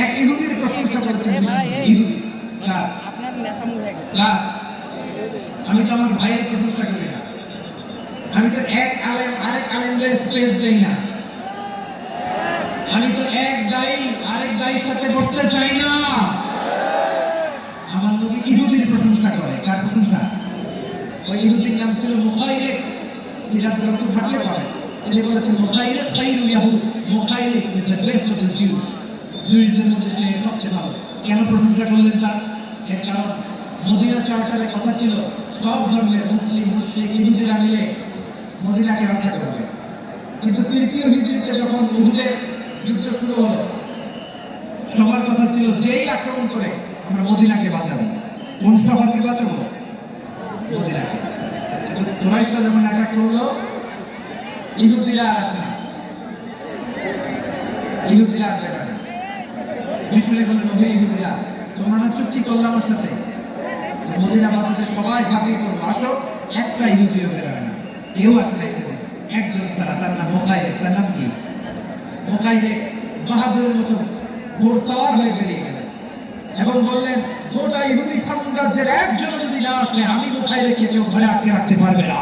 এক ইহুদির প্রশংসা করেছেন। কার? কার? আমি তো আমার ভাইয়ের প্রশংসা করি না। আমি তো এক আলেম আরেক আলেমদের স্পেস দেই না। আমি তো এক গাই আরেক গাইয়ের সাথে বসতে চাই না। আমার নবী ইহুদির প্রশংসা করে। কার প্রশংসা? ওই ইহুদির নাম ছিল মুখাইরে সিরাত রক্ত ঘাটলে পাবে তিনি বলেছেন মুখাইরে খাইরু ইয়াহুদ। মুখাইরে is the best of the মধ্যে সে সবচেয়ে ভালো। কেন প্রশংসা করলেন তার? এর কারণ, মদিনা চার্টারে কথা ছিল, সব ধর্মের মুসলিম মুসলিম ইহুদিরা মিলে মদিনাকে রক্ষা করবে। কিন্তু তৃতীয় হিজড়িতে যখন উহুদের যুদ্ধ শুরু হলো, সবার কথা ছিল, যেই আক্রমণ করে আমরা মদিনাকে বাঁচাবো। কোন সভাকে বাঁচাবো? মদিনাকে। যখন অ্যাটাক করল, ইহুদিরা আসে না। ইহুদিরা যাবে না। মিশরে বলে নবী ইহুদিরা তোমরা না চুক্তি করলে আমার সাথে মদিনা বাঁচাতে সবাই ঝাঁপিয়ে পড়ব আসো একটা ইহুদিও বেরোবে না কেউ আসে না একজন ছাড়া তার নাম মোকাইরে তার নাম কি মোকাইরে বাহাদুরের মতো সওয়ার হয়ে বেরিয়ে গেলেন এবং বললেন গোটা ইহুদি সাম্রাজ্যের একজন যদি না আসলে আমি মোকাইরে কে কেউ ঘরে আটকে রাখতে পারবে না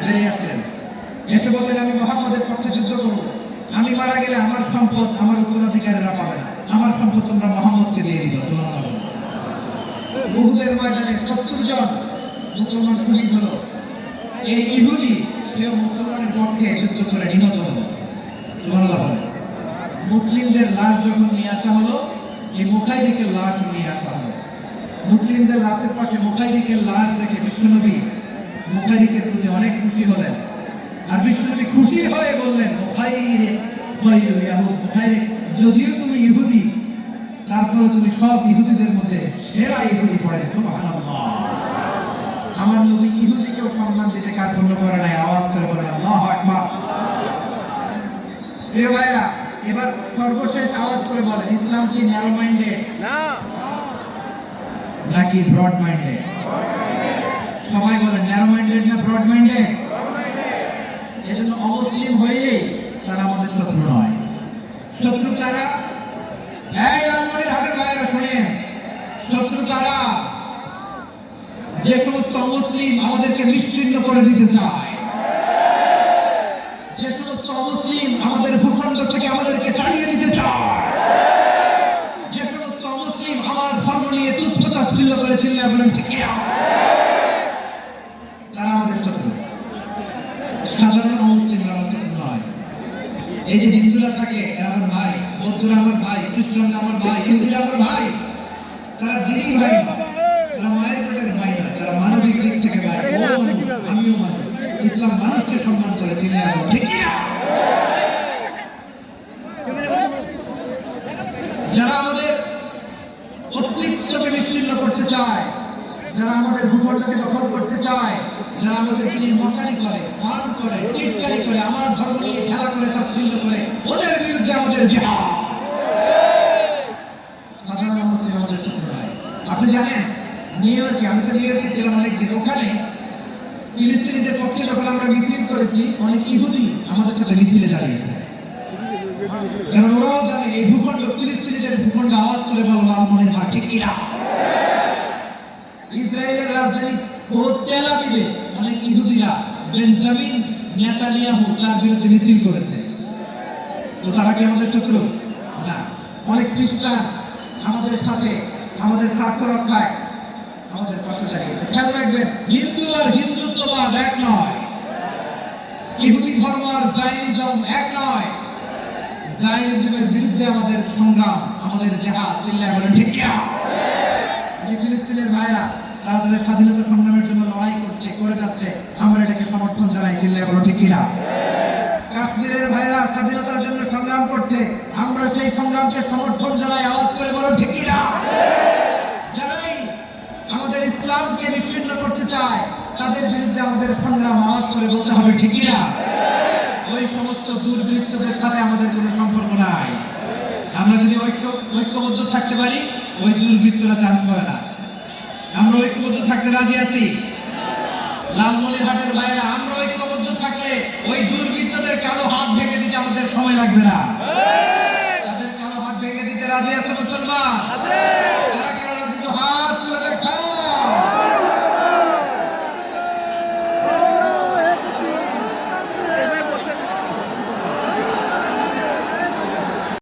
বেরিয়ে আসলেন এসে বললেন, আমি মোহাম্মদের পক্ষে যুদ্ধ করব। আমি মারা গেলে আমার সম্পদ আমার উত্তরাধিকারীরা পাবে। আমার সম্পদ তোমরা মোহাম্মদকে দিয়ে দিবে উহুদের ময়দানে সত্তর জন মুসলমান শহীদ হলো। এই ইহুদি, সেও মুসলমানের পক্ষে যুদ্ধ করে নিহত হলো। মুসলিমদের লাশ যখন নিয়ে আসা হলো, এই মুখাইরিকের লাশ নিয়ে আসা হলো। মুসলিমদের লাশের পাশে মুখাইরিকের লাশ দেখে বিশ্বনবী মুখাইরিকের প্রতি অনেক খুশি হলেন। আর বিশ্বনবী খুশি হয়ে বললেন ইয়াহুদ যদিও তুমি ইহুদি তারপরে তুমি সব ইহুদিদের মধ্যে সেরা ইহুদি পড়ে সুবহানাল্লাহ। আমার নবী ইহুদিকেও সম্মান দিতে কার্পণ্য করে নাই আওয়াজ করে বলেন আল্লাহু আকবার। প্রিয় ভাইরা এবার সর্বশেষ আওয়াজ করে বলেন ইসলাম কি ন্যারো মাইন্ডেড না। নাকি ব্রড মাইন্ডেড সবাই বলেন ন্যারো মাইন্ডেড না ব্রড মাইন্ডেড এজন্য অমুসলিম হয়েই তারা আমাদের শত্রু নয় শত্রু কারা ভাইরা শুনেন, শত্রু যে সমস্ত অমুসলিম আমাদেরকে করে দিতে চায়, যে সমস্ত অমুসলিম আমাদের ভূখণ্ড থেকে আমাদেরকে তাড়িয়ে দিতে চায়, যে সমস্ত অমুসলিম আমার ধর্ম নিয়ে তুচ্ছতা ছিল করে চিল্লা বলেন ঠিক কিনা? তারা আমাদের শত্রু সাধারণ অমুসলিমরা আমার শত্রু নয় এই যে হিন্দুরা থাকে আমার ভাই বৌদ্ধরা আমার ভাই খ্রিস্টানরা আমার ভাই হিন্দুরা আমার ভাই। তারা দিনই ভাই তারা মায়ের পেটের ভাই না তারা মানবিক দিক থেকে ভাই। আমিও মানুষ। ইসলাম মানুষকে সম্মান করে বলেন ঠিক? যারা আমাদের অস্তিত্বকে বিচ্ছিন্ন করতে চায় যারা আমাদের ভূখণ্ডকে দখল করতে চায় যারা আমাদের নিয়ে করে ফার্ম করে টিটকারি করে আমার ধর্ম নিয়ে খেলা করে তাচ্ছিল্য করে ওদের নয় আপনি জানেন, নিউ অনেকদিন ওখানে পক্ষে যখন আমরা মিছিল করেছি, অনেক ইহুদি আমাদের সাথে মিছিলে দাঁড়িয়েছে। কারণ ওরাও জানে, এই ভূখণ্ড ভূখণ্ড, আওয়াজ করে কিনা? ইসরায়েলের রাজধানী আবিবে, অনেক ইহুদিরা বেঞ্জামিন তার বিরুদ্ধে মিছিল করেছে। তো তারা কি আমাদের শত্রু না খ্রিস্টান আমাদের সাথে, আমাদের স্বার্থ রক্ষায়। আমাদের পাশে দাঁড়িয়েছে খেয়াল রাখবেন, হিন্দু আর হিন্দুত্ববাদ এক নয়। ইহুদি ধর্ম আর জাইনিজম এক নয়। জায়নিজমের বিরুদ্ধে আমাদের সংগ্রাম, আমাদের জেহাদ চিল্লা বলেন, ঠিক যে ফিলিস্তিনের ভাইরা, তারা তাদের স্বাধীনতা সংগ্রামের জন্য লড়াই করছে, করে যাচ্ছে। আমরা এটাকে সমর্থন জানাই চিল্লা বলো ঠিক কিনা কাশ্মীরের ভাইরা স্বাধীনতার জন্য সংগ্রাম করছে, আমরা সেই সংগ্রামকে সমর্থন জানাই, আওয়াজ করে বলো ঠিক কিনা যারাই আমাদের ইসলামকে বিচ্ছিন্ন করতে চায়, তাদের বিরুদ্ধে আমাদের সংগ্রাম, আওয়াজ করে বলতে হবে, ঠিক কিনা ওই সমস্ত দুর্বৃত্তদের সাথে আমাদের কোনো সম্পর্ক নাই। আমরা যদি ঐক্য, ঐক্যবদ্ধ থাকতে পারি, ওই দুর্বৃত্তরা চান্স পাবে না। আমরা ঐক্যবদ্ধ থাকতে রাজি আছি? লালমনিরহাটের ভাইরা, আমরা রাখবে না। তাদের কারও হাত ভেঙে দিতে রাজি আছে মুসলমান? আছে।